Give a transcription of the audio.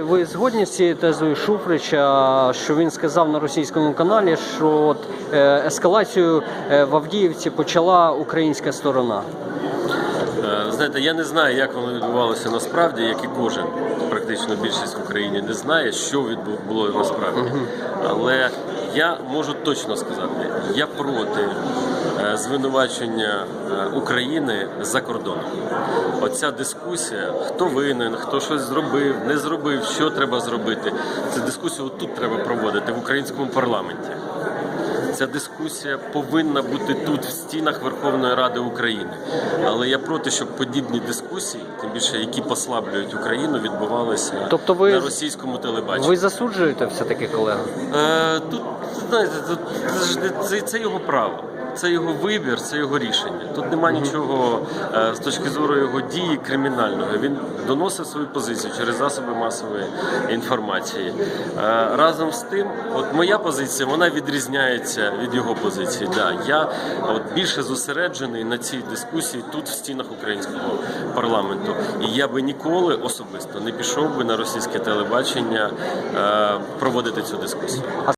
Ви згодні з цією тезою Шуфрича, що він сказав на російському каналі, що от, е, ескалацію е, в Авдіївці почала українська сторона? Е, Знаєте, я не знаю, як воно відбувалося насправді, як і кожен, практично більшість в Україні не знає, що було насправді. Але я можу точно сказати, я проти звинувачення е, України за кордоном. Оця дискусія, хто винен, хто щось зробив, не зробив, що треба зробити. Цю дискусію тут треба проводити в українському парламенті. Ця дискусія повинна бути тут, в стінах Верховної Ради України. Але я проти, щоб подібні дискусії, тим більше які послаблюють Україну, відбувалися Тобто ви- на російському телебаченні. Ви засуджуєте все-таки колегу? Е, тут знаєте, це, це, це його право. Це його вибір, це його рішення. Тут нема нічого е, з точки зору його дії кримінального. Він доносив свою позицію через засоби масової інформації. Е, разом з тим, от моя позиція вона відрізняється від його позиції. Да, я от більше зосереджений на цій дискусії тут, в стінах українського парламенту. І я би ніколи особисто не пішов би на російське телебачення е, проводити цю дискусію.